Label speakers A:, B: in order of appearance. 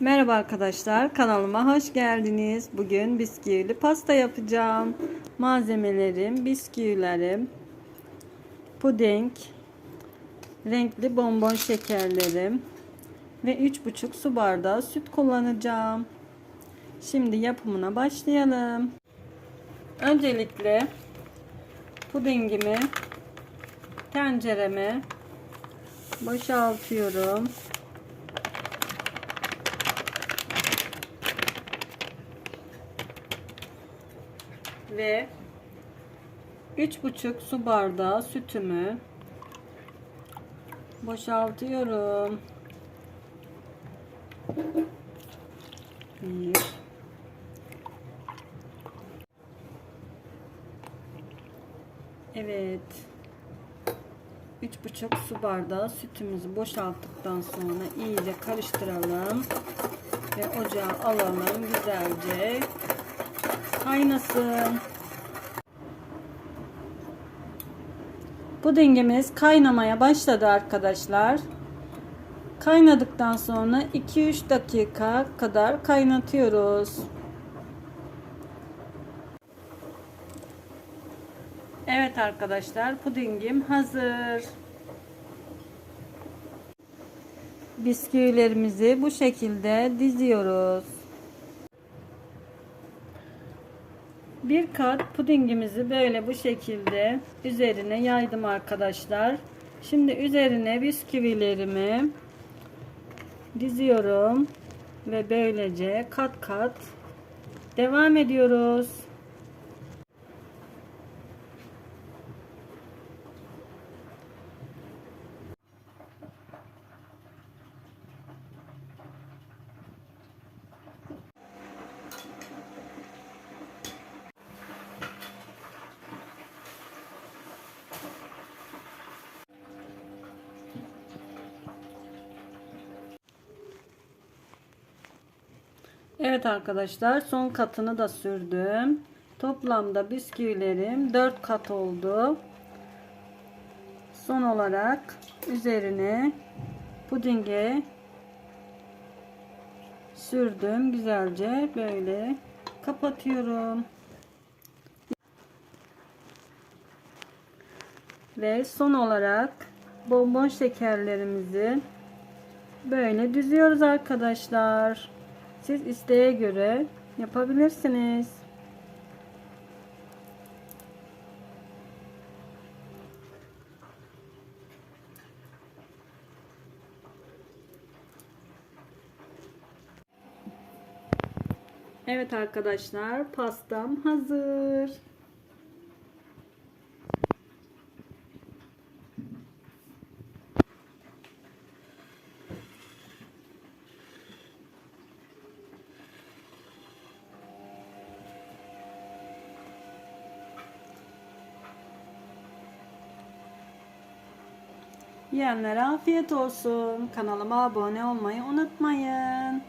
A: Merhaba arkadaşlar kanalıma hoş geldiniz. Bugün bisküvili pasta yapacağım. Malzemelerim, bisküvilerim, puding, renkli bonbon şekerlerim ve 3,5 su bardağı süt kullanacağım. Şimdi yapımına başlayalım. Öncelikle pudingimi tencereme boşaltıyorum. Ve 3,5 su bardağı sütümü boşaltıyorum. Bir. Evet. 3,5 su bardağı sütümüzü boşalttıktan sonra iyice karıştıralım ve ocağa alalım güzelce kaynasın. Pudingimiz kaynamaya başladı arkadaşlar. Kaynadıktan sonra 2-3 dakika kadar kaynatıyoruz. Evet arkadaşlar pudingim hazır. Bisküvilerimizi bu şekilde diziyoruz. Bir kat pudingimizi böyle bu şekilde üzerine yaydım arkadaşlar. Şimdi üzerine bisküvilerimi diziyorum ve böylece kat kat devam ediyoruz. Evet arkadaşlar son katını da sürdüm. Toplamda bisküvilerim 4 kat oldu. Son olarak üzerine pudinge sürdüm. Güzelce böyle kapatıyorum. Ve son olarak bonbon şekerlerimizi böyle düzüyoruz arkadaşlar. Siz isteğe göre yapabilirsiniz. Evet arkadaşlar pastam hazır. Yiyenlere afiyet olsun. Kanalıma abone olmayı unutmayın.